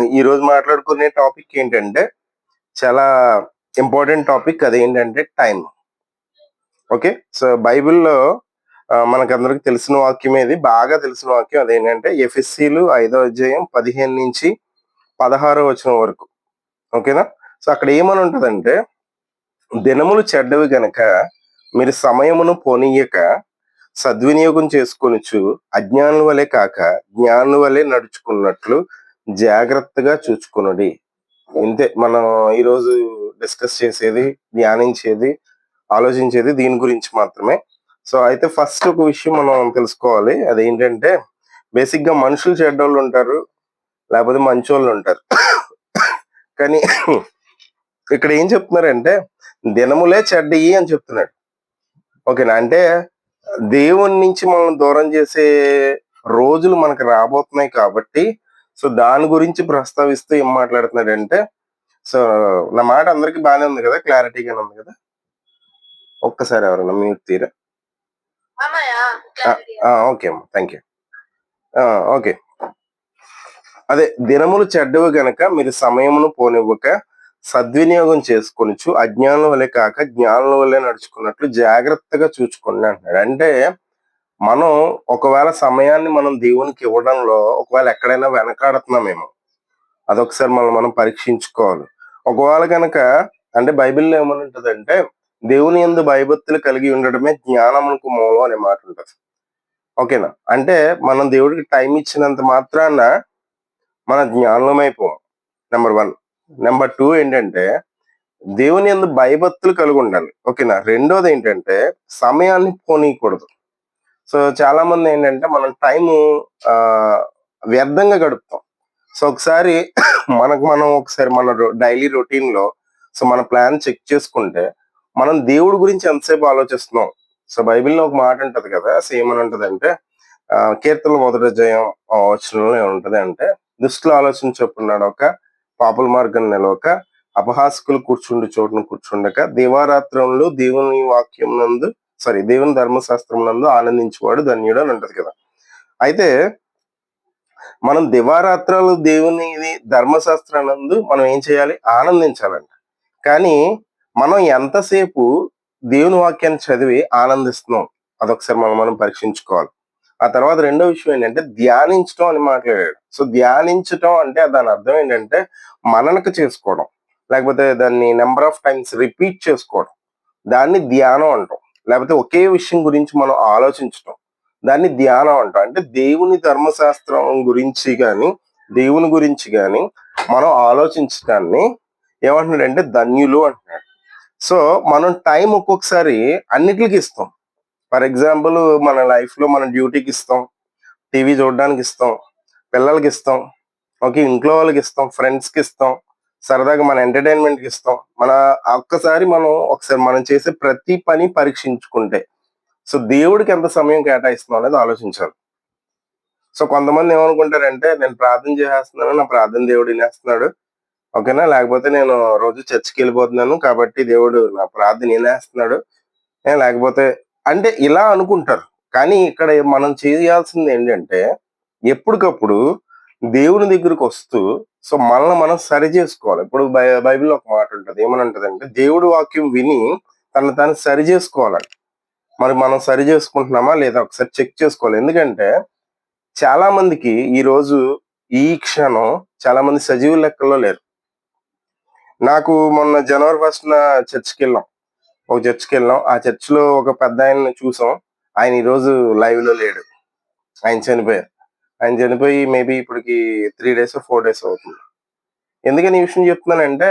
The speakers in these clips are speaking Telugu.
ఈ రోజు మాట్లాడుకునే టాపిక్ ఏంటంటే చాలా ఇంపార్టెంట్ టాపిక్ అదేంటంటే టైం ఓకే సో బైబిల్లో మనకందరికి తెలిసిన వాక్యం ఏది బాగా తెలిసిన వాక్యం అదేంటంటే ఎఫ్ఎస్సీలు ఐదో అధ్యాయం పదిహేను నుంచి పదహారో వచ్చిన వరకు. ఓకేనా సో అక్కడ ఏమని ఉంటదంటే దినములు చెడ్డవి గనక మీరు సమయమును పోనీయక సద్వినియోగం చేసుకొనిచ్చు అజ్ఞానుల వలె కాక జ్ఞానుల వలె నడుచుకున్నట్లు జాగ్రత్తగా చూచుకునుడి. ఇంతే మనం ఈరోజు డిస్కస్ చేసేది ధ్యానించేది ఆలోచించేది దీని గురించి మాత్రమే. సో అయితే ఫస్ట్ ఒక విషయం మనం తెలుసుకోవాలి. అదేంటంటే బేసిక్గా మనుషులు చెడ్డోళ్ళు ఉంటారు లేకపోతే మంచోళ్ళు ఉంటారు. కానీ ఇక్కడ ఏం చెప్తున్నారంటే దినములే చెడ్డయి అని చెప్తున్నాడు. ఓకేనా? అంటే దేవుని నుంచి మనం దూరం చేసే రోజులు మనకు రాబోతున్నాయి కాబట్టి సో దాని గురించి ప్రస్తావిస్తూ ఏం మాట్లాడుతున్నాడంటే సో నా మాట అందరికి బాగానే ఉంది కదా? క్లారిటీగానే ఉంది కదా? ఒక్కసారి ఎవరన్నా మ్యూట్ తీరా? ఓకే అమ్మా థ్యాంక్ యూ. ఓకే. అదే దినములు చెడ్డవి గనక మీరు సమయమును పోనివ్వక సద్వినియోగం చేసుకొనిచు అజ్ఞానం వల్లే కాక జ్ఞానం వల్లే నడుచుకున్నట్లు జాగ్రత్తగా చూసుకోండి అంటున్నాడు. అంటే మనం ఒకవేళ సమయాన్ని మనం దేవునికి ఇవ్వడంలో ఒకవేళ ఎక్కడైనా వెనకాడుతున్నామేమో అదొకసారి మనం మనం పరీక్షించుకోవాలి. ఒకవేళ కనుక అంటే బైబిల్లో ఏమని ఉంటుందంటే దేవుని ఎందు భయభక్తులు కలిగి ఉండడమే జ్ఞానమునకు మూలం అనే మాట ఉంటుంది. ఓకేనా? అంటే మనం దేవుడికి టైం ఇచ్చినంత మాత్రాన మన జ్ఞానమైపోం నెంబర్ వన్. నెంబర్ టూ ఏంటంటే దేవుని ఎందు భయభక్తులు కలిగి ఉండాలి ఓకేనా? రెండోది ఏంటంటే సమయాన్ని పోనీయకూడదు. సో చాలా మంది ఏంటంటే మనం టైము ఆ వ్యర్థంగా గడుపుతాం. సో ఒకసారి మనకు మనం ఒకసారి మన డైలీ రొటీన్లో సో మన ప్లాన్ చెక్ చేసుకుంటే మనం దేవుడి గురించి ఎంతసేపు ఆలోచిస్తున్నాం? సో బైబిల్లో ఒక మాట ఉంటది కదా సేమ్ అని ఉంటది అంటే ఆ, కీర్తనలు మొదటి జయం వచనంలో ఉంటది అంటే దుష్టుల ఆలోచన చెప్పున్నాడు ఒక పాపుల మార్గం నిలవక అపహాసకులు కూర్చుండు చోటును కూర్చుండక దివారాత్రంలో దేవుని వాక్యం నందు సారీ దేవుని ధర్మశాస్త్రం నందు ఆనందించేవాడు ధన్యుడు అని ఉంటది కదా. అయితే మనం దివారాత్రాలు దేవుని ధర్మశాస్త్రానందు మనం ఏం చేయాలి? ఆనందించాలంట. కానీ మనం ఎంతసేపు దేవుని వాక్యాన్ని చదివి ఆనందిస్తున్నాం? అదొకసారి మనం మనం పరీక్షించుకోవాలి. ఆ తర్వాత రెండో విషయం ఏంటంటే ధ్యానించడం అని మాట్లాడాడు. సో ధ్యానించటం అంటే దాని అర్థం ఏంటంటే మననక చేసుకోవడం. లేకపోతే దాన్ని నెంబర్ ఆఫ్ టైమ్స్ రిపీట్ చేసుకోవడం. దాన్ని ధ్యానం అంటాం. లేకపోతే ఒకే విషయం గురించి మనం ఆలోచించడం దాన్ని ధ్యానం అంటాం. అంటే దేవుని ధర్మశాస్త్రం గురించి కానీ దేవుని గురించి కానీ మనం ఆలోచించడాన్ని ఏమంటున్నాడంటే ధన్యులు అంటున్నాడు. సో మనం టైం ఒక్కొక్కసారి అన్నిటికి ఇస్తాం. ఫర్ ఎగ్జాంపుల్ మన లైఫ్లో మన డ్యూటీకి ఇస్తాం టీవీ చూడడానికి ఇస్తాం పిల్లలకి ఇస్తాం ఓకే ఇంట్లో వాళ్ళకి ఇస్తాం ఫ్రెండ్స్కి ఇస్తాం సరదాగా మన ఎంటర్టైన్మెంట్కి ఇస్తాం. మన ఒక్కసారి మనం ఒకసారి మనం చేసే ప్రతి పని పరీక్షించుకుంటే సో దేవుడికి ఎంత సమయం కేటాయిస్తున్నాం అనేది ఆలోచించాలి. సో కొంతమంది ఏమనుకుంటారంటే నేను ప్రార్థన చేసేస్తున్నాను నా ప్రార్థన దేవుడు వినేస్తున్నాడు. ఓకేనా? లేకపోతే నేను రోజు చర్చికి వెళ్ళిపోతున్నాను కాబట్టి దేవుడు నా ప్రార్థన వినేస్తున్నాడు. లేకపోతే అంటే ఇలా అనుకుంటారు. కానీ ఇక్కడ మనం చేయాల్సింది ఏంటంటే ఎప్పటికప్పుడు దేవుని దగ్గరకు వస్తూ సో మనల్ని మనం సరి చేసుకోవాలి. ఇప్పుడు బై- బైబిల్లో ఒక మాట ఉంటుంది. ఏమని ఉంటదంటే దేవుడు వాక్యం విని తను తాను సరి చేసుకోవాలని మరి మనం సరి చేసుకుంటున్నామా లేదా ఒకసారి చెక్ చేసుకోవాలి. ఎందుకంటే చాలా మందికి ఈ రోజు ఈ క్షణం చాలా మంది సజీవ లెక్కల్లో లేరు. నాకు మొన్న జనవరి ఫస్ట్ చర్చ్కి వెళ్ళాం. ఒక చర్చ్కి వెళ్ళాం. ఆ చర్చ్లో ఒక పెద్ద ఆయన చూసాం. ఆయన ఈ రోజు లైవ్లో లేడు. ఆయన చనిపోయారు. ఆయన చనిపోయి మేబీ ఇప్పటికి త్రీ డేస్ ఫోర్ డేస్ అవుతుంది. ఎందుకని ఈ విషయం చెప్తున్నానంటే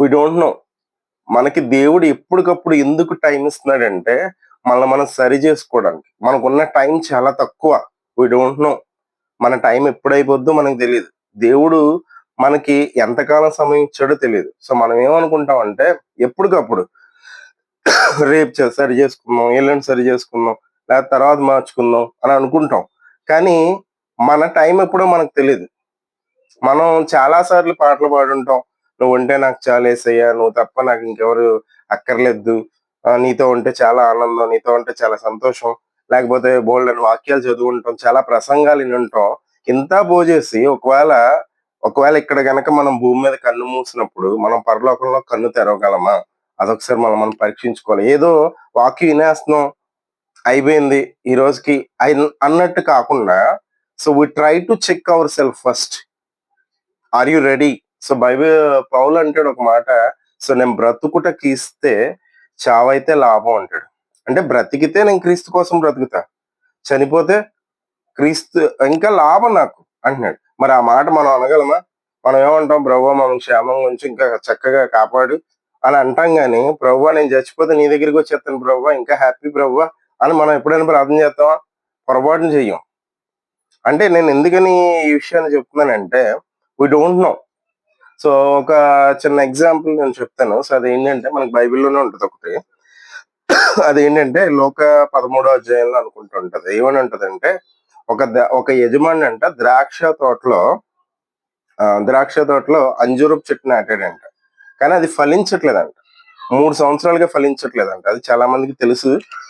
వీ డోంట్ నో మనకి దేవుడు ఎప్పటికప్పుడు ఎందుకు టైం ఇస్తున్నాడంటే మనల్ని మనం సరి చేసుకోవడానికి. మనకున్న టైం చాలా తక్కువ. వీ డోంట్ నో మన టైం ఎప్పుడైపోద్దో మనకు తెలియదు. దేవుడు మనకి ఎంతకాలం సమయం ఇచ్చాడో తెలియదు. సో మనం ఏమనుకుంటాం అంటే ఎప్పటికప్పుడు రేపు సరి చేసుకుందాం ఎల్లుండి సరి చేసుకుందాం లేదా తర్వాత మార్చుకుందాం అని అనుకుంటాం. కానీ మన టైం ఎప్పుడో మనకు తెలియదు మనం చాలా సార్లు పాటలు పాడుంటాం. నువ్వు ఉంటే నాకు చాలా వేసయ్యా నువ్వు తప్ప నాకు ఇంకెవరు అక్కర్లేదు. నీతో ఉంటే చాలా ఆనందం నీతో ఉంటే చాలా సంతోషం. లేకపోతే బోల్డ్ అని వాక్యాలు చదువుకుంటాం చాలా ప్రసంగాలు వినుంటాం. ఇంత పోజేసి ఒకవేళ ఒకవేళ ఇక్కడ గనక మనం భూమి మీద కన్ను మూసినప్పుడు మనం పరలోకంలో కన్ను తెరవగలమా? అదొకసారి మనం మనం పరీక్షించుకోవాలి. ఏదో వాక్యం వినేస్తున్నాం. అయిపోయింది ఈ రోజుకి. అన్నట్టు కాకుండా so we try to check our self first are you ready so Bible పౌలు అంటాడు ఒక మాట సో నేను బ్రతుకుటకి ఇస్తే చావైతే లాభం అంటాడు. అంటే బ్రతికితే నేను క్రీస్తు కోసం బ్రతుకుతా. చనిపోతే క్రీస్తు ఇంకా లాభం నాకు అంటున్నాడు. మరి ఆ మాట మనం అనగలమా? మనం ఏమంటాం? ప్రభు మనం క్షేమం గురించి ఇంకా చక్కగా కాపాడు అని అంటాం కానీ ప్రభు నేను చచ్చిపోతే నీ దగ్గరికి వచ్చేస్తాను ప్రభు ఇంకా హ్యాపీ ప్రభు అని మనం ఎప్పుడైనా ప్రార్థన చేస్తామా? పొరపాటును చెయ్యం. అంటే నేను ఎందుకని ఈ విషయాన్ని చెప్తున్నానంటే వీ డోంట్ నో సో ఒక చిన్న ఎగ్జాంపుల్ నేను చెప్తాను. సో అది ఏంటంటే మనకి బైబిల్లోనే ఉంటుంది ఒకటి. అదేంటంటే లోక పదమూడో అధ్యాయంలో అనుకుంటూ ఉంటుంది. ఏమని ఉంటదంటే ఒక ఒక యజమాని అంట ద్రాక్ష తోటలో ఆ, ద్రాక్ష తోటలో అంజూరపు చెట్టు నాటాడంట. కానీ అది ఫలించట్లేదంట. మూడు సంవత్సరాలుగా ఫలించట్లేదంట. అది చాలా మందికి తెలుసు.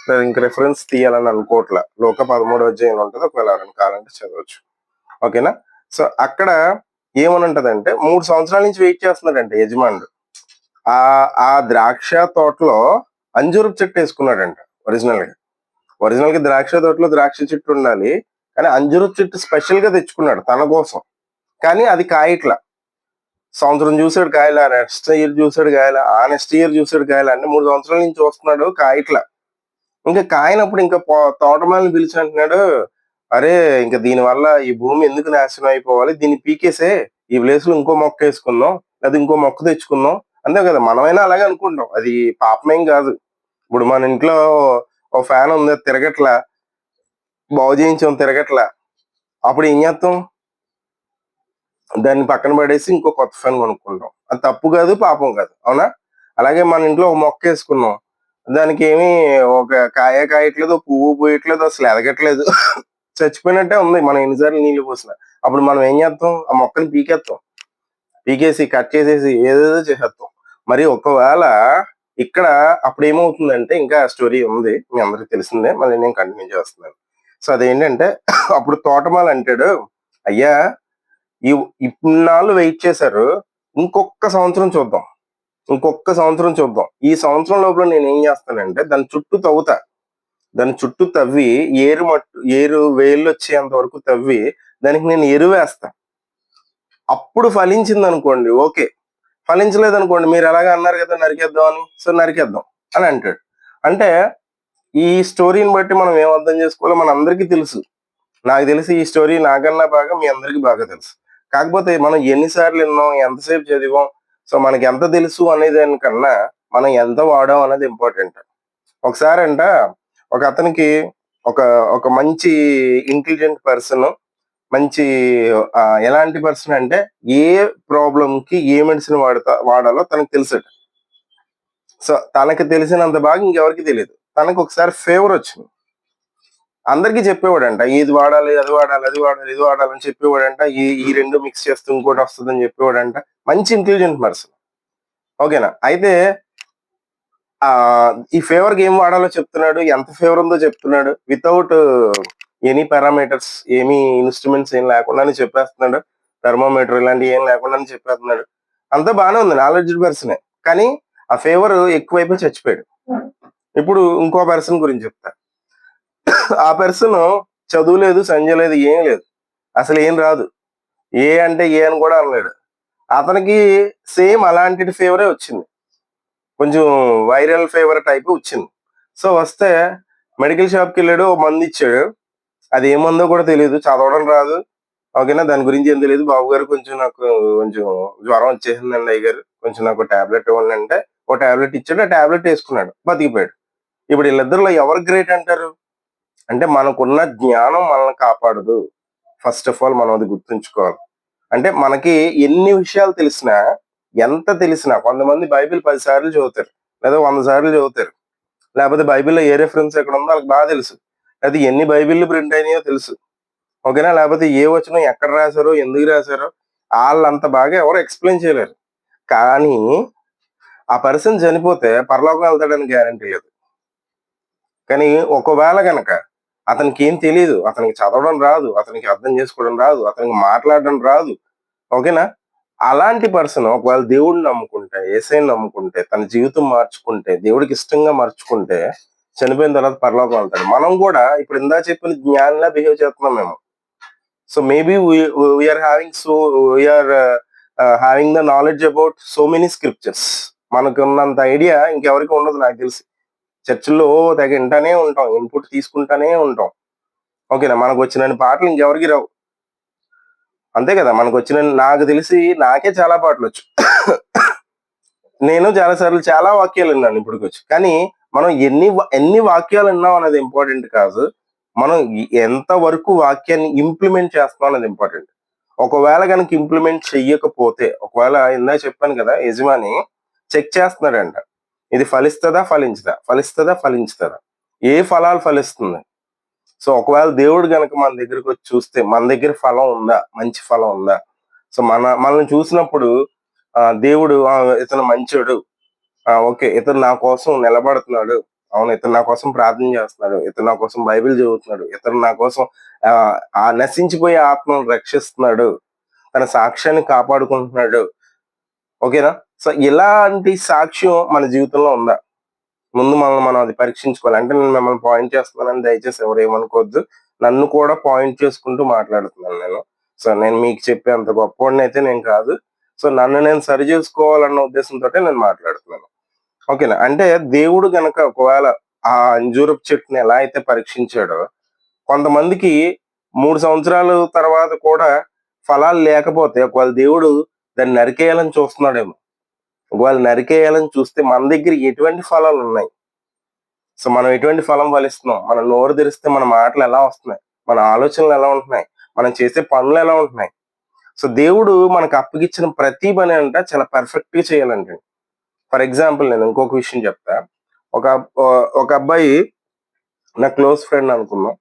నేను ఇంక రెఫరెన్స్ తీయాలని అనుకోవట్లా. లోక పదమూడు అధ్యాయం ఉంటుంది. ఒకవేళ ఎవరైనా కావాలంటే చదవచ్చు. ఓకేనా? సో అక్కడ ఏమని ఉంటదంటే మూడు సంవత్సరాల నుంచి వెయిట్ చేస్తున్నాడంట యజమానుడు. ఆ ఆ ద్రాక్ష తోటలో అంజూరపు చెట్టు వేసుకున్నాడంట ఒరిజినల్గా. ఒరిజినల్గా ద్రాక్ష తోటలో ద్రాక్ష చెట్టు ఉండాలి. కానీ అంజూరపు చెట్టు స్పెషల్గా తెచ్చుకున్నాడు తన కోసం. కానీ అది కాయట్లా. సంవత్సరం చూసాడు కాయల నెక్స్ట్ ఇయర్ చూసాడు కాయల ఆ నెక్స్ట్ ఇయర్ చూసాడు కాయల అంటే మూడు సంవత్సరాల నుంచి చూస్తున్నాడు కాయట్లా. ఇంకా కాయనప్పుడు ఇంకా పో- తోటమాలని పిలిచి అంటున్నాడు అరే ఇంకా దీని వల్ల ఈ భూమి ఎందుకు నాశనం అయిపోవాలి? దీన్ని పీకేసే ఈ ప్లేస్లో ఇంకో మొక్క వేసుకుందాం లేదా ఇంకో మొక్క తెచ్చుకుందాం. అంతే కదా మనమైనా అలాగే అనుకుంటాం అది పాపమేం కాదు. ఇప్పుడు మన ఇంట్లో ఓ ఫ్యాన్ ఉంది అది తిరగట్లా బాగు చేయించాం తిరగట్లా. అప్పుడు ఏం చేస్తాం? దాన్ని పక్కన పడేసి ఇంకో కొత్త ఫ్యాన్ కొనుక్కుంటాం. అది తప్పు కాదు పాపం కాదు. అవునా? అలాగే మన ఇంట్లో ఒక మొక్క వేసుకున్నాం. దానికి ఏమి ఒక కాయ కాయట్లేదు పువ్వు పోయట్లేదు అసలు ఎదగట్లేదు. చచ్చిపోయినట్టే ఉంది. మనం ఎన్నిసార్లు నీళ్ళు పోసిన. అప్పుడు మనం ఏం చేస్తాం? ఆ మొక్కని పీకేస్తాం. పీకేసి కట్ చేసేసి ఏదేదో చేసేస్తాం. మరి ఒకవేళ ఇక్కడ అప్పుడు ఏమవుతుందంటే ఇంకా స్టోరీ ఉంది. మీ అందరికి తెలిసిందే. మళ్ళీ నేను కంటిన్యూ చేస్తున్నాను. సో అదేంటంటే అప్పుడు తోటమాల అంటాడు అయ్యా ఈ ఇన్నాళ్ళు వెయిట్ చేశారు. ఇంకొక సంవత్సరం చూద్దాం. ఇంకొక సంవత్సరం చూద్దాం. ఈ సంవత్సరం లోపల నేను ఏం చేస్తానంటే దాని చుట్టూ తవ్వుతా. దాని చుట్టూ తవ్వి ఏరు మట్టు ఏరు వేళ్ళు వచ్చేంత వరకు తవ్వి దానికి నేను ఎరువు వేస్తా. అప్పుడు ఫలించింది అనుకోండి ఓకే. ఫలించలేదు అనుకోండి మీరు ఎలాగ అన్నారు కదా నరికేద్దాం అని. సో నరికేద్దాం అని అంటాడు. అంటే ఈ స్టోరీని బట్టి మనం ఏం అర్థం చేసుకోవాలో మన అందరికీ తెలుసు. నాకు తెలిసి ఈ స్టోరీ నాకన్నా బాగా మీ అందరికీ బాగా తెలుసు. కాకపోతే మనం ఎన్నిసార్లు విన్నాం ఎంతసేపు చదివాం సో మనకి ఎంత తెలుసు అనే దానికన్నా మనం ఎంత వాడాం అనేది ఇంపార్టెంట్ ఒకసారి అంట ఒక అతనికి ఒక ఒక మంచి ఇంటెలిజెంట్ పర్సన్ మంచి ఎలాంటి పర్సన్ అంటే ఏ ప్రాబ్లంకి ఏ మెడిసిన్ వాడతా వాడాలో తనకు తెలుసట. సో తనకి తెలిసినంత బాగా ఇంకెవరికి తెలియదు. తనకు ఒకసారి ఫేవర్ వచ్చింది. అందరికీ చెప్పేవాడంట ఇది వాడాలి అది వాడాలి అది వాడాలి ఇది వాడాలని చెప్పేవాడంట ఈ ఈ రెండు మిక్స్ చేస్తూ ఇంకోటి వస్తుందని చెప్పేవాడంట. మంచి ఇంటెలిజెంట్ పర్సన్. ఓకేనా? అయితే ఆ ఈ ఫేవర్ ఏం వాడాలో చెప్తున్నాడు ఎంత ఫేవర్ ఉందో చెప్తున్నాడు వితౌట్ ఎనీ పారామీటర్స్ ఏమీ ఇన్స్ట్రుమెంట్స్ ఏం లేకుండానే చెప్పేస్తున్నాడు థర్మోమీటర్ ఇలాంటివి ఏం లేకుండానే చెప్పేస్తున్నాడు. అంతా బాగానే ఉంది నాలెడ్జ్ పర్సనే. కానీ ఆ ఫేవర్ ఎక్కువైపోయి చచ్చిపోయాడు. ఇప్పుడు ఇంకో పర్సన్ గురించి చెప్తా. ఆ పర్సన్ చదువు లేదు సంజయ్ లేదు ఏం లేదు. అసలు ఏం రాదు. ఏ అంటే ఏ అని కూడా అనలేడు. అతనికి సేమ్ అలాంటి ఫేవరే వచ్చింది. కొంచెం వైరల్ ఫేవర్ టైప్ వచ్చింది. సో వస్తే మెడికల్ షాప్కి వెళ్ళాడు ఓ మందు ఇచ్చాడు. అది ఏ మందో కూడా తెలియదు చదవడం రాదు. ఓకేనా? దాని గురించి ఏం తెలియదు బాబు గారు కొంచెం నాకు కొంచెం జ్వరం వచ్చేసిందండి అయ్య గారు. కొంచెం నాకు టాబ్లెట్ ఇవ్వండి అంటే ఓ టాబ్లెట్ ఇచ్చాడు ఆ టాబ్లెట్ వేసుకున్నాడు బతికిపోయాడు. ఇప్పుడు వీళ్ళిద్దరిలో ఎవరు గ్రేట్ అంటారు? అంటే మనకున్న జ్ఞానం మనల్ని కాపాడదు. ఫస్ట్ ఆఫ్ ఆల్ మనం అది గుర్తుంచుకోవాలి. అంటే మనకి ఎన్ని విషయాలు తెలిసినా ఎంత తెలిసినా కొంతమంది బైబిల్ పది సార్లు చదువుతారు లేదా వంద సార్లు చదువుతారు. లేకపోతే బైబిల్లో ఏ రెఫరెన్స్ ఎక్కడ ఉందో వాళ్ళకి బాగా తెలుసు. లేదా ఎన్ని బైబిళ్ళు ప్రింట్ అయినాయో తెలుసు. ఓకేనా? లేకపోతే ఏ వచనం ఎక్కడ రాశారో ఎందుకు రాశారో వాళ్ళంత బాగా ఎవరు ఎక్స్ప్లెయిన్ చేయలేరు. కానీ ఆ పర్సన్ చనిపోతే పరలోకం వెళ్తాడని గ్యారంటీ లేదు. కానీ ఒకవేళ గనక అతనికి ఏం తెలియదు అతనికి చదవడం రాదు. అతనికి అర్థం చేసుకోవడం రాదు. అతనికి మాట్లాడడం రాదు. ఓకేనా? అలాంటి పర్సన్ ఒకవేళ దేవుడిని నమ్ముకుంటే ఏసైని నమ్ముకుంటే తన జీవితం మార్చుకుంటే దేవుడికి ఇష్టంగా మార్చుకుంటే చనిపోయిన తర్వాత పరలోకం వెళ్తాడు. మనం కూడా ఇప్పుడు ఇందా చెప్పిన జ్ఞానిలా బిహేవ్ చేస్తున్నాం మేము. So maybe we are having so we are having the knowledge about so many scriptures మనకు ఉన్నంత ఐడియా ఇంకెవరికి ఉండదు నాకు తెలిసి. చర్చిల్లో తెగ వింటానే ఉంటాం ఇన్పుట్ తీసుకుంటానే ఉంటాం. ఓకేనా? మనకు వచ్చిన పాటలు ఇంకెవరికి రావు. అంతే కదా? మనకు వచ్చిన నాకు తెలిసి నాకే చాలా పాటలు వచ్చు. నేను చాలా సార్లు చాలా వాక్యాలు విన్నాను ఇప్పటికి వచ్చి కానీ మనం ఎన్ని ఎన్ని వాక్యాలు విన్నాం అనేది ఇంపార్టెంట్ కాదు. మనం ఎంత వరకు వాక్యాన్ని ఇంప్లిమెంట్ చేస్తున్నాం అనేది ఇంపార్టెంట్ ఒకవేళ కనుక ఇంప్లిమెంట్ చెయ్యకపోతే ఒకవేళ ఇందా చెప్పాను కదా యజమాని చెక్ చేస్తున్నాడంట. ఇది ఫలిస్తుందా ఫలించదా? ఫలిస్తుందా ఫలించుతుందా ఏ ఫలాలు ఫలిస్తుంది సో ఒకవేళ దేవుడు గనక మన దగ్గరకు వచ్చి చూస్తే మన దగ్గర ఫలం ఉందా? మంచి ఫలం ఉందా? సో మన మనల్ని చూసినప్పుడు ఆ దేవుడు ఇతను మంచోడు. ఓకే ఇతను నా కోసం నిలబడుతున్నాడు. అవును ఇతను నా కోసం ప్రార్థన చేస్తున్నాడు. ఇతను నా కోసం బైబిల్ చదువుతున్నాడు. ఇతను నా కోసం ఆ ఆ నశించిపోయే ఆత్మను రక్షిస్తున్నాడు. తన సాక్ష్యాన్ని కాపాడుకుంటున్నాడు. ఓకేనా? సో ఇలాంటి సాక్ష్యం మన జీవితంలో ఉందా? ముందు మనం మనం అది పరీక్షించుకోవాలి. అంటే నేను మిమ్మల్ని పాయింట్ చేస్తున్నానని దయచేసి ఎవరు ఏమనుకోవద్దు. నన్ను కూడా పాయింట్ చేసుకుంటూ మాట్లాడుతున్నాను నేను. సో నేను మీకు చెప్పే అంత గొప్పవాడిని అయితే నేను కాదు. సో నన్ను నేను సరి చేసుకోవాలన్న ఉద్దేశంతో నేను మాట్లాడుతున్నాను. ఓకేనా అంటే దేవుడు గనక ఒకవేళ ఆ అంజూరపు చెట్టుని ఎలా అయితే పరీక్షించాడో కొంతమందికి మూడు సంవత్సరాల తర్వాత కూడా ఫలాలు లేకపోతే ఒకవేళ దేవుడు దాన్ని నరికేయాలని చూస్తున్నాడేమో. ఒకవేళ నరికేయాలని చూస్తే మన దగ్గర ఎటువంటి ఫలాలు ఉన్నాయి? సో మనం ఎటువంటి ఫలం ఫలిస్తున్నాం? మన నోరు తెరిస్తే మన మాటలు ఎలా వస్తున్నాయి? మన ఆలోచనలు ఎలా ఉంటున్నాయి? మనం చేసే పనులు ఎలా ఉంటున్నాయి? సో దేవుడు మనకు అప్పగిచ్చిన ప్రతి పని అంట చాలా పర్ఫెక్ట్గా చేయాలంటే ఫర్ ఎగ్జాంపుల్ నేను ఇంకొక విషయం చెప్తా. ఒక ఒక అబ్బాయి నా క్లోజ్ ఫ్రెండ్ అనుకున్నాం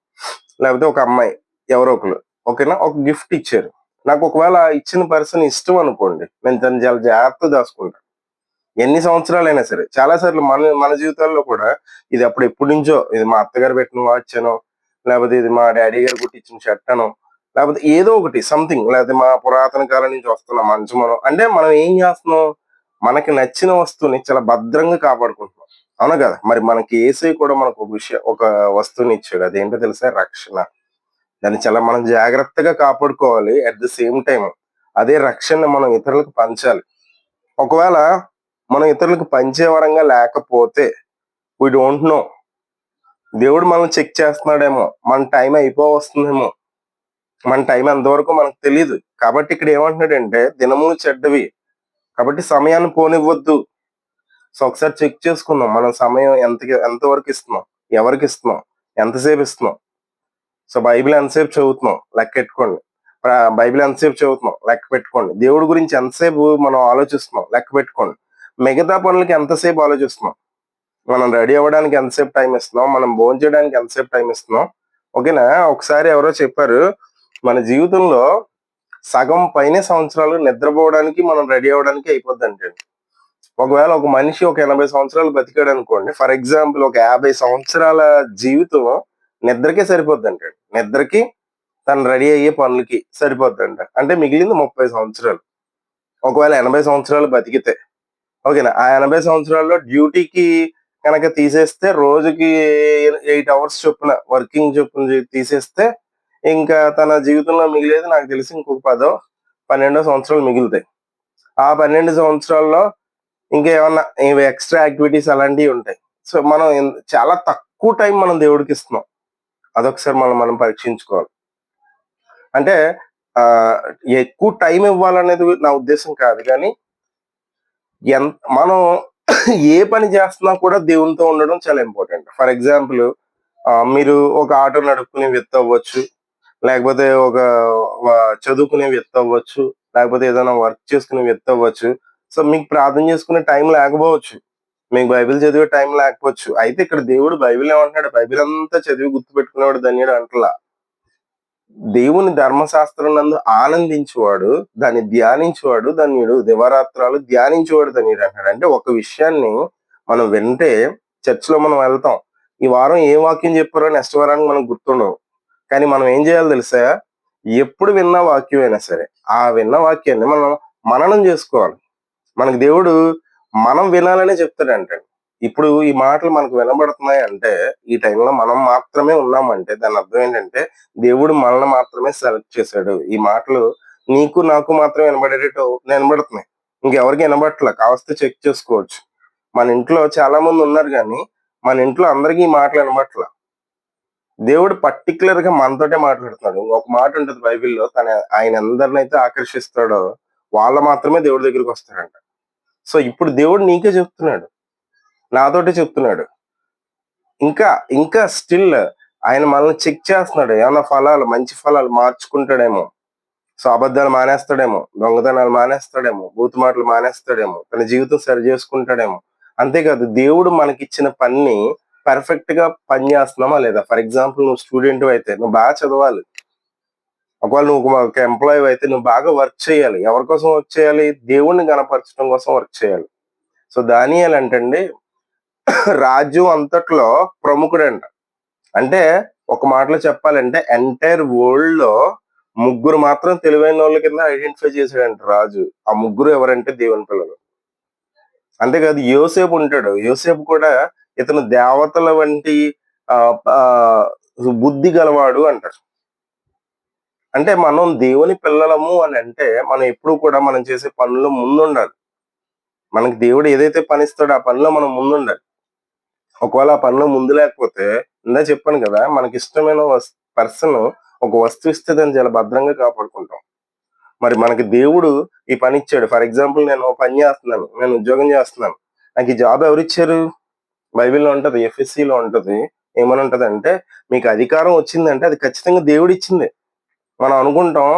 లేకపోతే ఒక అమ్మాయి ఎవరో ఒకరు. ఓకేనా? ఒక గిఫ్ట్ ఇచ్చారు. నాకు ఒకవేళ ఇచ్చిన పర్సన్ ఇష్టం అనుకోండి నేను దాన్ని చాలా జాగ్రత్త దాచుకుంటాను ఎన్ని సంవత్సరాలైనా సరే చాలా సార్లు మన మన జీవితాల్లో కూడా ఇది అప్పుడు ఎప్పటి నుంచో ఇది మా అత్తగారు పెట్టిన వాచ్ అనో లేకపోతే ఇది మా డాడీ గారు కుట్టించిన షర్ట్ అనో లేకపోతే ఏదో ఒకటి సంథింగ్ లేకపోతే మా పురాతన కాలం నుంచి వస్తున్న మంచమనో అంటే మనం ఏం చేస్తున్నాం? మనకి నచ్చిన వస్తువుని చాలా భద్రంగా కాపాడుకుంటున్నాం. అవునా కదా? మరి మనకి ఏసై కూడా మనకు ఒక విషయం ఒక వస్తువుని ఇచ్చాడు. అదేంటో తెలుసా? రక్షణ. దాన్ని చాలా మనం జాగ్రత్తగా కాపాడుకోవాలి. అట్ ద సేమ్ టైం అదే రక్షణ మనం ఇతరులకు పంచాలి. ఒకవేళ మనం ఇతరులకు పంచేవరంగా లేకపోతే వీ డోంట్ నో దేవుడు మనల్ని చెక్ చేస్తున్నాడేమో. మన టైం అయిపో వస్తుందేమో మన టైం ఎంతవరకు మనకు తెలియదు కాబట్టి ఇక్కడ ఏమంటున్నాడంటే దినములు చెడ్డవి. కాబట్టి సమయాన్ని పోనివ్వద్దు. సో ఒకసారి చెక్ చేసుకుందాం. మనం సమయం ఎంత ఎంతవరకు ఇస్తున్నాం? ఎవరికి ఇస్తున్నాం? ఎంతసేపు ఇస్తున్నాం? సో బైబిల్ ఎంతసేపు చదువుతున్నాం? లెక్క పెట్టుకోండి. బైబిల్ ఎంతసేపు చదువుతున్నాం? లెక్క పెట్టుకోండి. దేవుడి గురించి ఎంతసేపు మనం ఆలోచిస్తున్నాం? లెక్క పెట్టుకోండి. మిగతా పనులకి ఎంతసేపు ఆలోచిస్తున్నాం? మనం రెడీ అవ్వడానికి ఎంతసేపు టైం ఇస్తున్నాం? మనం భోజనం చేయడానికి ఎంతసేపు టైం ఇస్తున్నాం? ఓకేనా? ఒకసారి ఎవరో చెప్పారు మన జీవితంలో సగం పైన సంవత్సరాలు నిద్రపోవడానికి మనం రెడీ అవ్వడానికి అయిపోద్ది అంటే ఒకవేళ ఒక మనిషి ఒక ఎనభై సంవత్సరాలు బతికాడు అనుకోండి ఫర్ ఎగ్జాంపుల్ ఒక యాభై సంవత్సరాల జీవితం నిద్రకే సరిపోద్ది అంటాడు నిద్రకి తను రెడీ అయ్యే పనులకి సరిపోద్ది అంట అంటే మిగిలింది ముప్పై సంవత్సరాలు. ఒకవేళ ఎనభై సంవత్సరాలు బతికితే ఓకేనా? ఆ ఎనభై సంవత్సరాల్లో డ్యూటీకి కనుక తీసేస్తే రోజుకి ఎయిట్ అవర్స్ చొప్పున వర్కింగ్ చొప్పున తీసేస్తే ఇంకా తన జీవితంలో మిగిలేదు నాకు తెలిసి ఇంకొక పదో పన్నెండో సంవత్సరాలు మిగులుతాయి. ఆ పన్నెండు సంవత్సరాల్లో ఇంకా ఏమన్నా ఎక్స్ట్రా యాక్టివిటీస్ అలాంటివి ఉంటాయి. సో మనం చాలా తక్కువ టైం మనం దేవుడికి ఇస్తున్నాం. అదొకసారి మనం మనం పరీక్షించుకోవాలి. అంటే ఎక్కువ టైం ఇవ్వాలనేది నా ఉద్దేశం కాదు. కానీ ఎంత మనం ఏ పని చేస్తున్నా కూడా దేవునితో ఉండడం చాలా ఇంపార్టెంట్ ఫర్ ఎగ్జాంపుల్ మీరు ఒక ఆటో నడుపుకునే వ్యక్తి అవ్వచ్చు లేకపోతే ఒక చదువుకునే వ్యక్తి అవ్వచ్చు లేకపోతే ఏదైనా వర్క్ చేసుకునే వ్యక్తి అవ్వచ్చు. సో మీకు ప్రార్థన చేసుకునే టైం లేకపోవచ్చు. మీకు బైబిల్ చదివే టైం లేకపోవచ్చు. అయితే ఇక్కడ దేవుడు బైబిల్ ఏమంటున్నాడు? బైబిల్ అంతా చదివి గుర్తుపెట్టుకునేవాడు ధన్యుడు అంటలా. దేవుని ధర్మశాస్త్రం నందు ఆనందించేవాడు దాన్ని ధ్యానించేవాడు ధన్యుడు దివరాత్రాలు ధ్యానించేవాడు ధన్యుడు అంటాడు అంటే ఒక విషయాన్ని మనం వింటే చర్చిలో మనం వెళ్తాం. ఈ వారం ఏ వాక్యం చెప్పారో నెక్స్ట్ వారానికి మనకు గుర్తుండవు. కానీ మనం ఏం చేయాలి తెలుసా? ఎప్పుడు విన్న వాక్యం అయినా సరే ఆ విన్న వాక్యాన్ని మనం మననం చేసుకోవాలి. మనకి దేవుడు మనం వినాలనే చెప్తాడంటే ఇప్పుడు ఈ మాటలు మనకు వినబడుతున్నాయి అంటే ఈ టైంలో మనం మాత్రమే ఉన్నామంటే దాని అర్థం ఏంటంటే దేవుడు మనల్ని మాత్రమే సెలెక్ట్ చేశాడు. ఈ మాటలు నీకు నాకు మాత్రం వినబడేటట్టు వినబడుతున్నాయి. ఇంకెవరికి వినబట్టలే కావస్తే చెక్ చేసుకోవచ్చు. మన ఇంట్లో చాలా మంది ఉన్నారు కానీ మన ఇంట్లో అందరికీ ఈ మాటలు వినబట్ల దేవుడు పర్టికులర్గా మనతోటే మాట్లాడుతున్నాడు. ఒక మాట ఉంటుంది బైబిల్లో తన ఆయన అందరినైతే ఆకర్షిస్తాడో వాళ్ళ మాత్రమే దేవుడి దగ్గరికి వస్తాడంట. సో ఇప్పుడు దేవుడు నీకే చెప్తున్నాడు. నాతోటి చెప్తున్నాడు. ఇంకా ఇంకా స్టిల్ ఆయన మనల్ని చెక్ చేస్తున్నాడు. ఏమైనా ఫలాలు మంచి ఫలాలు మార్చుకుంటాడేమో. సో అబద్ధాలు మానేస్తాడేమో దొంగతనాలు మానేస్తాడేమో బూతు మాటలు మానేస్తాడేమో తన జీవితం సరి చేసుకుంటాడేమో. అంతేకాదు దేవుడు మనకిచ్చిన పని పర్ఫెక్ట్గా పని చేస్తున్నామా లేదా? ఫర్ ఎగ్జాంపుల్ నువ్వు స్టూడెంట్ అయితే నువ్వు బాగా చదవాలి. ఒకవేళ నువ్వు ఒక ఎంప్లాయీ అయితే నువ్వు బాగా వర్క్ చేయాలి. ఎవరి కోసం వర్క్ చేయాలి? దేవుణ్ణి కనపరచడం కోసం వర్క్ చేయాలి. సో దానియాలు అంటండి రాజ్యం అంతట్లో ప్రముఖుడంట. అంటే ఒక మాటలో చెప్పాలంటే ఎంటైర్ వరల్డ్లో ముగ్గురు మాత్రం తెలివైన వాళ్ళ కింద ఐడెంటిఫై చేశాడంట రాజు. ఆ ముగ్గురు ఎవరంటే దేవుని పిల్లలు. అంతేకాదు యోసేపు ఉంటాడు. యోసేపు కూడా ఇతను దేవతల వంటి ఆ, బుద్ధి గలవాడు అంటారు అంటే మనం దేవుని పిల్లలము అని అంటే మనం ఎప్పుడు కూడా మనం చేసే పనుల్లో ముందుండాలి. మనకి దేవుడు ఏదైతే పనిస్తాడో ఆ పనిలో మనం ముందుండాలి. ఒకవేళ ఆ పనిలో ముందు లేకపోతే ఇందా చెప్పాను కదా మనకి ఇష్టమైన పర్సన్ ఒక వస్తువు ఇస్తే దాన్ని చాలా భద్రంగా కాపాడుకుంటాం. మరి మనకి దేవుడు ఈ పని ఇచ్చాడు. ఫర్ ఎగ్జాంపుల్ నేను పని చేస్తున్నాను. నేను ఉద్యోగం చేస్తున్నాను. నాకు ఈ జాబ్ ఎవరు ఇచ్చారు? బైబిల్లో ఉంటది ఎఫ్ఎస్సిలో లో ఉంటది. ఏమని ఉంటుంది అంటే మీకు అధికారం వచ్చిందంటే అది ఖచ్చితంగా దేవుడు ఇచ్చింది. మనం అనుకుంటాం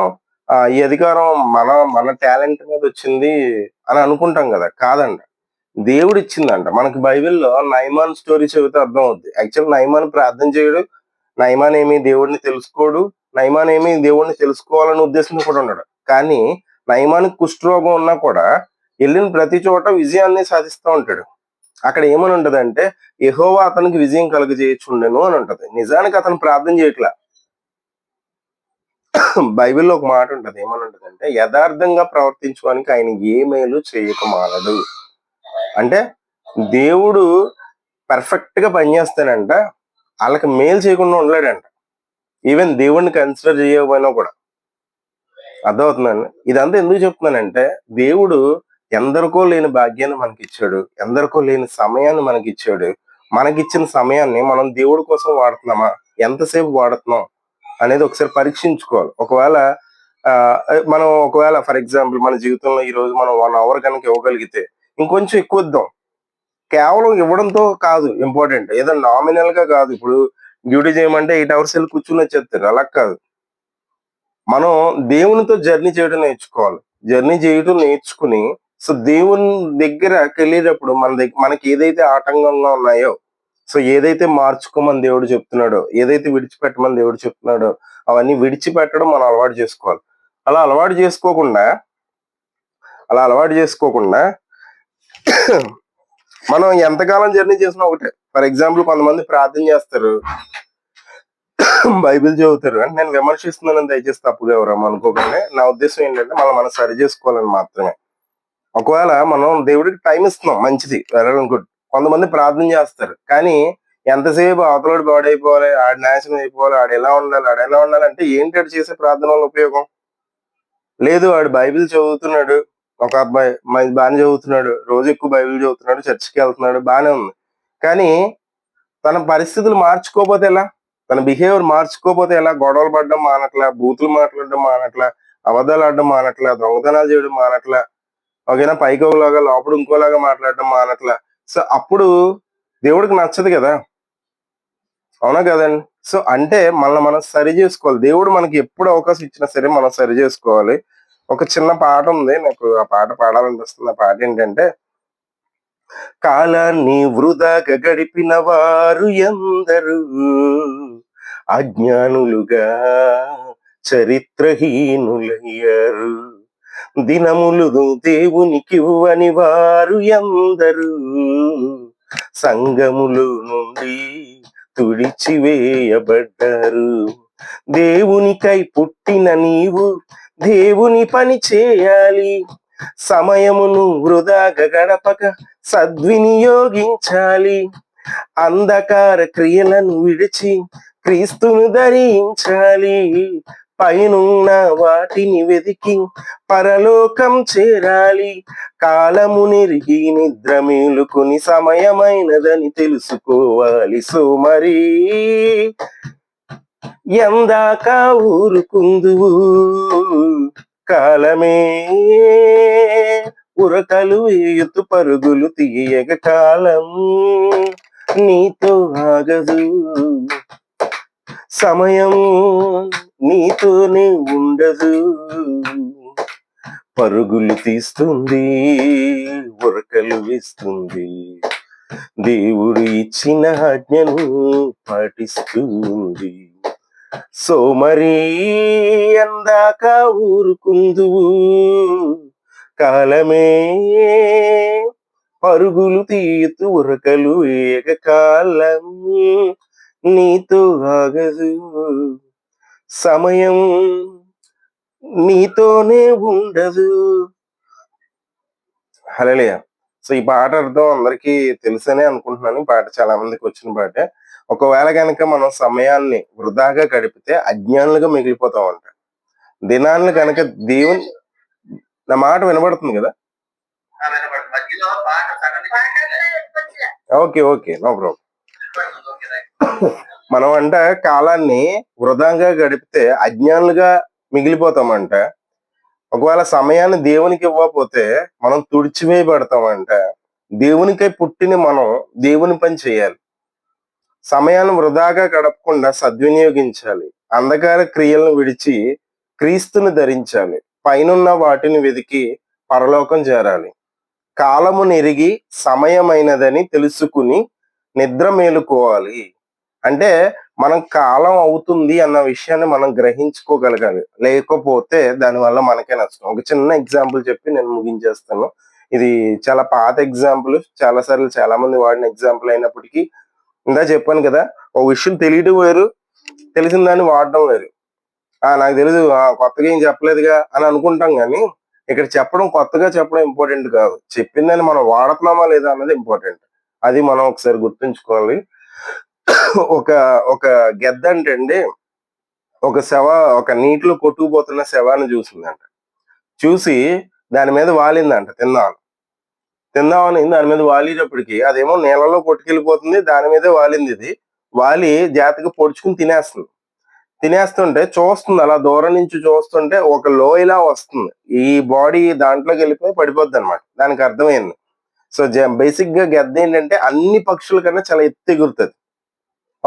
ఈ అధికారం మన మన టాలెంట్ మీద వచ్చింది అని అనుకుంటాం కదా. కాదండి. దేవుడు ఇచ్చిందంట మనకి బైబిల్లో నైమాన్ స్టోరీ చెబితే అర్థం అవుద్ది యాక్చువల్ నైమాన్ ప్రార్థన చేయడు నైమాన్ ఏమి దేవుడిని తెలుసుకోడు నైమాన్ ఏమి దేవుడిని తెలుసుకోవాలనే ఉద్దేశంతో కూడా ఉన్నాడు కానీ నైమానికి కుష్ఠరోగం ఉన్నా కూడా వెళ్ళిన ప్రతి చోట విజయాన్ని సాధిస్తూ ఉంటాడు. అక్కడ ఏమని ఉంటది అంటే ఎహోవా అతనికి విజయం కలుగజేయచుండెను అని ఉంటది. నిజానికి అతను ప్రార్థన చేయట్లా. బైబిల్లో ఒక మాట ఉంటది. ఏమని ఉంటది అంటే యథార్థంగా ప్రవర్తించడానికి ఆయన ఏ మేలు చేయక అంటే దేవుడు పర్ఫెక్ట్గా పనిచేస్తానంట వాళ్ళకి మేలు చేయకుండా ఉండలేడంట. ఈవెన్ దేవుడిని కన్సిడర్ చేయకపోయినా కూడా. అర్థమవుతుందండి? ఇదంతా ఎందుకు చెప్తున్నానంటే దేవుడు ఎందరికో లేని భాగ్యాన్ని మనకి ఇచ్చాడు ఎందరికో లేని సమయాన్ని మనకి ఇచ్చాడు మనకిచ్చిన సమయాన్ని మనం దేవుడి కోసం వాడుతున్నామా? ఎంతసేపు వాడుతున్నాం? అనేది ఒకసారి పరీక్షించుకోవాలి. ఒకవేళ మనం ఒకవేళ ఫర్ ఎగ్జాంపుల్ మన జీవితంలో ఈ రోజు మనం వన్ అవర్ కనుక ఇవ్వగలిగితే ఇంకొంచెం ఎక్కువ ఇద్దాం కేవలం ఇవ్వడంతో కాదు ఇంపార్టెంట్ ఏదో నామినల్గా కాదు. ఇప్పుడు డ్యూటీ చేయమంటే ఎయిట్ అవర్స్ వెళ్ళి కూర్చుని వచ్చేస్తారు అలా కాదు. మనం దేవునితో జర్నీ చేయడం నేర్చుకోవాలి. జర్నీ చేయడం నేర్చుకుని సో దేవుని దగ్గరకి వెళ్ళేటప్పుడు మన దగ్గర మనకి ఏదైతే ఆటంకంగా ఉన్నాయో సో ఏదైతే మార్చుకోమని దేవుడు చెప్తున్నాడో ఏదైతే విడిచిపెట్టమని దేవుడు చెప్తున్నాడో అవన్నీ విడిచిపెట్టడం మనం అలవాటు చేసుకోవాలి. అలా అలవాటు చేసుకోకుండా అలా అలవాటు చేసుకోకుండా మనం ఎంతకాలం జర్నీ చేసినా ఒకటే. ఫర్ ఎగ్జాంపుల్ కొంతమంది ప్రార్థన చేస్తారు. బైబిల్ చదువుతారు. అంటే నేను విమర్శిస్తున్నానని దయచేసి తప్పుగా ఎవరేమో అనుకోకండి. నా ఉద్దేశం ఏంటంటే మనం మనం సరి చేసుకోవాలని మాత్రమే. ఒకవేళ మనం దేవుడికి టైం ఇస్తున్నాం మంచిది వెళ్ళడం గుడ్. కొంతమంది ప్రార్థన చేస్తారు. కానీ ఎంతసేపు అవతలోడు బాడైపోవాలి ఆడి నాశనం అయిపోవాలి ఆడు ఎలా ఉండాలి ఆడు ఎలా ఉండాలి అంటే ఏంటి చేసే ప్రార్థన వల్ల ఉపయోగం? లేదు వాడు బైబిల్ చదువుతున్నాడు. ఒక అబ్బాయి మంచి బాగానే చదువుతున్నాడు. రోజు ఎక్కువ బైబిల్ చదువుతున్నాడు చర్చికి వెళ్తున్నాడు బాగానే ఉంది. కానీ తన పరిస్థితులు మార్చుకోకపోతే ఎలా? తన బిహేవియర్ మార్చుకోకపోతే ఎలా? గొడవలు పడడం మానట్లా బూతులు మాట్లాడడం మానట్లా అబద్ధాలు ఆడడం మానట్లా దొంగతనాలు చేయడం మానట్లా ఓకేనా? పైకి ఒకలాగా లోపల ఇంకోలాగా మాట్లాడడం మానట్లా. సో అప్పుడు దేవుడికి నచ్చదు కదా? అవునా కదండి సో అంటే మనల్ని మనం సరి చేసుకోవాలి. దేవుడు మనకి ఎప్పుడు అవకాశం ఇచ్చినా సరే మనం సరి చేసుకోవాలి. ఒక చిన్న పాట ఉంది. నాకు ఆ పాట పాడాలనిపిస్తుంది. ఆ పాట ఏంటంటే కాలాన్ని వృధాగా గడిపిన వారు ఎందరు అజ్ఞానులుగా చరిత్రహీనులయ్యారు. దినములు దేవునికి ఇవ్వని వారు ఎందరు సంగములు నుండి తుడిచివేయబడ్డారు. దేవునికై పుట్టిన నీవు దేవుని పని చేయాలి. సమయమును వృధాగా గడపక సద్వినియోగించాలి. అంధకార క్రియలను విడిచి క్రీస్తును ధరించాలి. పైనున్న వాటిని వెతికి పరలోకం చేరాలి. కాలము నిరిగి నిద్ర మేలుకుని సమయమైనదని తెలుసుకోవాలి. సో ఎందాక ఊరుకుందువు కాలమే. ఉరకలు ఎత్తు పరుగులు తీయగ కాలం నీతో ఆగదు. సమయం నీతోనే ఉండదు. పరుగులు తీస్తుంది ఉరకలు వేస్తుంది. దేవుడు ఇచ్చిన ఆజ్ఞను పాటిస్తుంది సో మరీ అందాక ఊరుకుందువు. కాలమే పరుగులు తీయుతూ ఉరకలు ఏక కాలం నీతో ఆగదు. సమయం నీతోనే ఉండదు. హలలియ సో ఈ పాట అర్థం అందరికీ తెలుసనే అనుకుంటున్నాను. ఈ పాట చాలా మందికి వచ్చిన పాటే. ఒకవేళ కనుక మనం సమయాన్ని వృధాగా గడిపితే అజ్ఞానులుగా మిగిలిపోతామంట. దినాన్ని కనుక దేవుని నా మాట వినబడుతుంది కదా. Okay okay no problem. మనం అంట కాలాన్ని వృధాగా గడిపితే అజ్ఞానులుగా మిగిలిపోతామంట. ఒకవేళ సమయాన్ని దేవునికి ఇవ్వకపోతే మనం తుడిచివేయబడతామంట. దేవునికై పుట్టిన మనం దేవుని పని చేయాలి. సమయాన్ని వృధాగా గడపకుండా సద్వినియోగించాలి. అంధకార క్రియలను విడిచి క్రీస్తుని ధరించాలి. పైనున్న వాటిని వెతికి పరలోకం చేరాలి. కాలము నెరిగి సమయమైనదని తెలుసుకుని నిద్ర మేలుకోవాలి. అంటే మనం కాలం అవుతుంది అన్న విషయాన్ని మనం గ్రహించుకోగలగాలి. లేకపోతే దానివల్ల మనకే నష్టం. ఒక చిన్న ఎగ్జాంపుల్ చెప్పి నేను ముగించేస్తాను. ఇది చాలా పాత ఎగ్జాంపుల్. చాలా సార్లు చాలా మంది వాడిన ఎగ్జాంపుల్ అయినప్పటికీ ఇందా చెప్పాను కదా ఒక విషయం తెలియడం వేరు తెలిసిన దాన్ని వాడడం వేరు. ఆ నాకు తెలియదు ఆ, కొత్తగా ఏం చెప్పలేదుగా అని అనుకుంటాం కానీ ఇక్కడ చెప్పడం కొత్తగా చెప్పడం ఇంపార్టెంట్ కాదు. చెప్పిందని మనం వాడుతున్నామా లేదా అన్నది ఇంపార్టెంట్ అది మనం ఒకసారి గుర్తుంచుకోవాలి. ఒక ఒక గెద్ద అంటే ఒక శవ ఒక నీటిలో కొట్టుకుపోతున్న శవాన్ని చూసిందంట. చూసి దాని మీద వాలిందంట తిన్నాను. తిందామని దాని మీద వాలేటప్పటికి అదేమో నీళ్ళలో కొట్టుకెళ్ళిపోతుంది దాని మీదే వాలింది ఇది. వాలి జాతకి పొడుచుకుని తినేస్తుంది. తినేస్తుంటే చూస్తుంది అలా దూరం నుంచి చూస్తుంటే ఒక లోయలా వస్తుంది. ఈ బాడీ దాంట్లోకి వెళ్ళిపోయి పడిపోద్ది అనమాట దానికి అర్థమైంది. సో బేసిక్గా గెద్ద ఏంటంటే అన్ని పక్షుల కన్నా చాలా ఎత్తు ఎగురుతుంది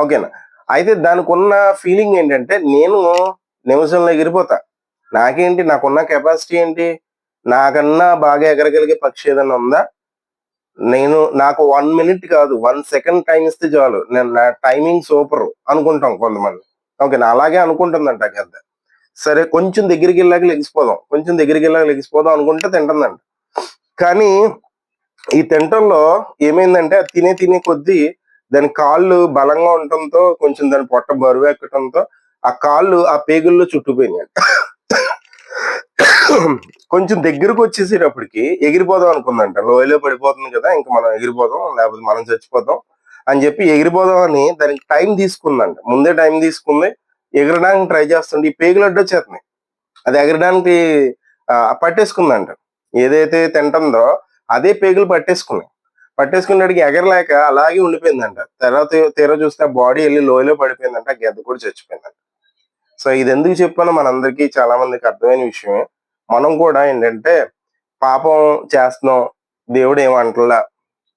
ఓకేనా? అయితే దానికి ఉన్న ఫీలింగ్ ఏంటంటే నేను నిమిషంలో ఎగిరిపోతా. నాకేంటి? నాకున్న కెపాసిటీ ఏంటి? నాకన్నా బాగా ఎగరగలిగే పక్షి ఏదైనా ఉందా? నేను నాకు వన్ మినిట్ కాదు వన్ సెకండ్ టైం ఇస్తే చాలు. నేను నా టైమింగ్ సూపర్ అనుకుంటాం కొంతమంది. ఓకే నా అలాగే అనుకుంటుందంట గద్ద. సరే కొంచెం దగ్గరికి వెళ్ళాక లెగిసిపోదాం. కొంచెం దగ్గరికి వెళ్ళాక లెగిసిపోదాం అనుకుంటే తింటుందంట. కానీ ఈ తింటంలో ఏమైందంటే అది తినే తినే కొద్దీ దాని కాళ్ళు బలంగా ఉండటంతో కొంచెం దాని పొట్ట బరువు ఎక్కడంతో ఆ కాళ్ళు ఆ పేగుల్లో చుట్టుపోయినాయి కొంచెం దగ్గరకు వచ్చేసేటప్పటికి ఎగిరిపోదాం అనుకుందంట. లోయలో పడిపోతుంది కదా ఇంకా మనం ఎగిరిపోదాం లేకపోతే మనం చచ్చిపోతాం అని చెప్పి ఎగిరిపోదాం అని దానికి టైం తీసుకుందంట. ముందే టైం తీసుకుంది ఎగరడానికి ట్రై చేస్తుంటే ఈ పేగులు అడ్డొచ్చేస్తున్నాయి అది ఎగరడానికి పట్టేసుకుందంట. ఏదైతే తింటుందో అదే పేగులు పట్టేసుకున్నాయి. పట్టేసుకున్నడికి ఎగరలేక అలాగే ఉండిపోయిందంట. తర్వాత తీర చూస్తే బాడీ వెళ్ళి లోయలో పడిపోయిందంట ఆ గెద్ద కూడా చచ్చిపోయిందంట. సో ఇది ఎందుకు చెప్పానో మనందరికీ చాలా మందికి అర్థమైన విషయమే. మనం కూడా ఏంటంటే పాపం చేస్తున్నాం దేవుడు ఏమంటలా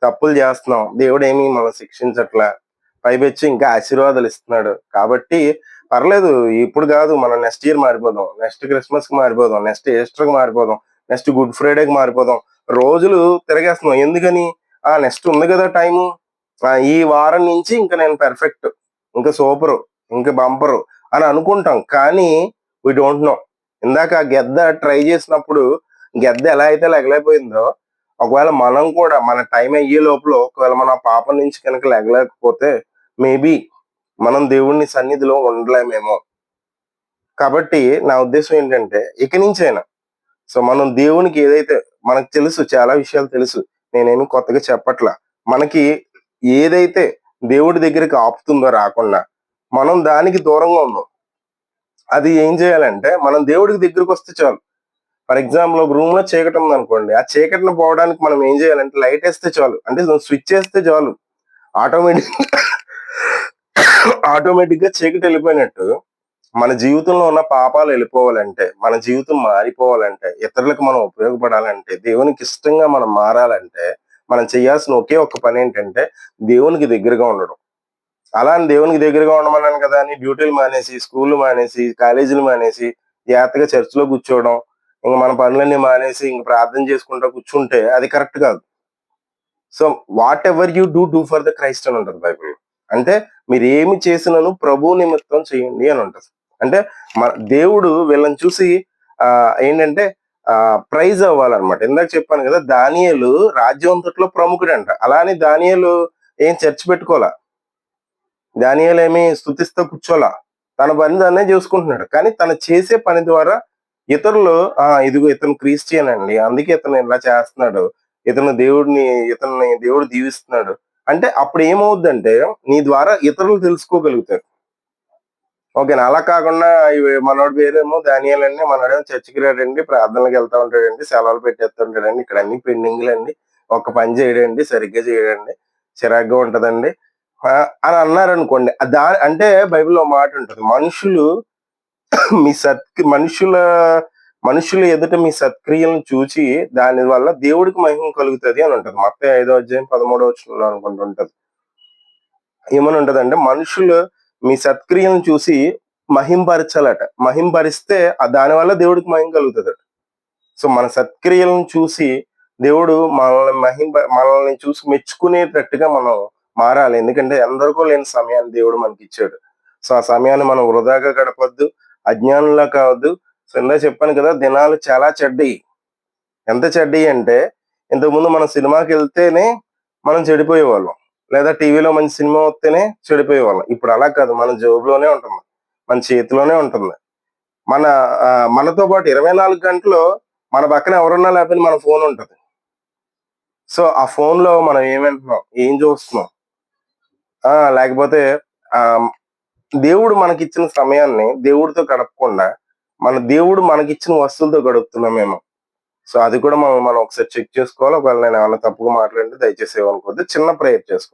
తప్పులు చేస్తున్నాం దేవుడు ఏమి మనం శిక్షించట్లా పైపెచ్చి ఇంకా ఆశీర్వాదాలు ఇస్తున్నాడు. కాబట్టి పర్లేదు ఇప్పుడు కాదు మనం నెక్స్ట్ ఇయర్ మారిపోదాం నెక్స్ట్ క్రిస్మస్కి మారిపోదాం నెక్స్ట్ ఈస్టర్కి మారిపోదాం నెక్స్ట్ గుడ్ ఫ్రైడేకి మారిపోదాం. రోజులు తిరగేస్తున్నాం ఎందుకని? ఆ నెక్స్ట్ ఉంది కదా టైము. ఈ వారం నుంచి ఇంకా నేను పెర్ఫెక్ట్ ఇంకా సూపరు ఇంకా బంపరు. అని అనుకుంటాం. కానీ వీ డోంట్ నో ఇందాక గెద్ద ట్రై చేసినప్పుడు గెద్ద ఎలా అయితే లెగలేకపోయిందో ఒకవేళ మనం కూడా మన టైం అయ్యే లోపల ఒకవేళ మన పాపం నుంచి కనుక లెగలేకపోతే మేబీ మనం దేవుడిని సన్నిధిలో ఉండలేమేమో. కాబట్టి నా ఉద్దేశం ఏంటంటే ఇక నుంచైనా సో మనం దేవునికి ఏదైతే మనకు తెలుసు చాలా విషయాలు తెలుసు నేనేమి కొత్తగా చెప్పట్లా. మనకి ఏదైతే దేవుడి దగ్గరికి ఆపుతుందో రాకుండా మనం దానికి దూరంగా ఉన్నాం అది ఏం చేయాలంటే మనం దేవుడికి దగ్గరకు వస్తే చాలు. ఫర్ ఎగ్జాంపుల్ ఒక రూమ్లో చీకటి ఉంది అనుకోండి ఆ చీకటిని పోవడానికి మనం ఏం చేయాలంటే లైట్ వేస్తే చాలు. అంటే స్విచ్ వేస్తే చాలు. ఆటోమేటిక్ ఆటోమేటిక్గా చీకటి వెళ్ళిపోయినట్టు మన జీవితంలో ఉన్న పాపాలు వెళ్ళిపోవాలంటే మన జీవితం మారిపోవాలంటే ఇతరులకు మనం ఉపయోగపడాలంటే దేవునికి ఇష్టంగా మనం మారాలంటే మనం చేయాల్సిన ఒకే ఒక్క పని ఏంటంటే దేవునికి దగ్గరగా ఉండడం. అలా అని దేవునికి దగ్గరగా ఉండమన్నాను కదా అని డ్యూటీలు మానేసి స్కూల్ మానేసి కాలేజీలు మానేసి జాగ్రత్తగా చర్చిలో కూర్చోవడం ఇంకా మన పనులన్నీ మానేసి ఇంక ప్రార్థన చేసుకుంటూ కూర్చుంటే అది కరెక్ట్ కాదు. So whatever you do do for the Christ అని ఉంటుంది బైబిల్. అంటే మీరు ఏమి చేసినను ప్రభు నిమిత్తం చేయండి అని ఉంటుంది. అంటే మన దేవుడు వీళ్ళని చూసి ఆ ఏంటంటే ఆ ప్రైజ్ అవ్వాలన్నమాట. ఇందాక చెప్పాను కదా దానియలు రాజ్యవంతట్లో ప్రముఖుడు అంట అలానే దానియలు ఏం చర్చ పెట్టుకోవాలా? దానియలు ఏమి స్థుతిస్తూ కూర్చోలా. తన పని దాన్నే చేసుకుంటున్నాడు. కానీ తను చేసే పని ద్వారా ఇతరులు ఆ ఇదిగో ఇతను క్రిస్టియన్ అండి అందుకే ఇతను ఇలా చేస్తున్నాడు. ఇతను దేవుడిని ఇతన్ని దేవుడు దీవిస్తున్నాడు. అంటే అప్పుడు ఏమవుద్దంటే నీ ద్వారా ఇతరులు తెలుసుకోగలుగుతారు. ఓకేనా? అలా కాకుండా మనోడు పేరేమో దానియాల్ అండి మనోడేమో చర్చికి రాడండి ప్రార్థనలకు వెళ్తా ఉంటాడండి సెలవులు పెట్టేస్తుంటాడండి ఇక్కడ అన్ని పెండింగ్లు అండి ఒక పని చేయడండి సరిగ్గా చేయడండి. చిరాగ్గా ఉంటదండి. అని అన్నారు అనుకోండి దా అంటే బైబిల్లో మాట ఉంటుంది. మనుషులు మీ సత్ మనుషుల మనుషుల ఎదుట మీ సత్క్రియలను చూచి దాని వల్ల దేవుడికి మహిమ కలుగుతుంది అని ఉంటుంది. మొత్తం ఐదో అధ్యాయం పదమూడో వచ్చిన అనుకుంటుంటది ఏమని ఉంటది అంటే మనుషులు మీ సత్క్రియలను చూసి మహింపరచాలట. మహింపరిస్తే ఆ దాని వల్ల దేవుడికి మహిమ కలుగుతుంది. సో మన సత్క్రియలను చూసి దేవుడు మనల్ని మహింప మనల్ని చూసి మెచ్చుకునేటట్టుగా మనం మారాలి. ఎందుకంటే ఎందరికో లేని సమయాన్ని దేవుడు మనకి ఇచ్చాడు సో ఆ సమయాన్ని మనం వృధాగా గడపద్దు అజ్ఞానంలో కావద్దు. సో ఇందా చెప్పాను కదా దినాలు చాలా చెడ్డయి. ఎంత చెడ్డయి అంటే ఇంతకుముందు మనం సినిమాకి వెళ్తేనే మనం చెడిపోయేవాళ్ళం. లేదా టీవీలో మంచి సినిమా వస్తేనే చెడిపోయేవాళ్ళం. ఇప్పుడు అలా కాదు. మన జోబులోనే ఉంటుంది. మన చేతిలోనే ఉంటుంది. మన మనతో పాటు ఇరవై నాలుగు గంటలు మన పక్కన ఎవరున్నా లేకపోతే మన ఫోన్ ఉంటుంది. సో ఆ ఫోన్లో మనం ఏం వింటున్నాం? ఏం చూస్తున్నాం? ఆ లేకపోతే ఆ దేవుడు మనకిచ్చిన సమయాన్ని దేవుడితో గడపకుండా మన దేవుడు మనకిచ్చిన వస్తువులతో గడుపుతున్నాం మేము. సో అది కూడా మనం మనం ఒకసారి చెక్ చేసుకోవాలి. ఒకవేళ నేను ఏమైనా తప్పుగా మాట్లాడితే దయచేసి ఏమనుకోవద్దు. చిన్న ప్రేయర్ చేసుకో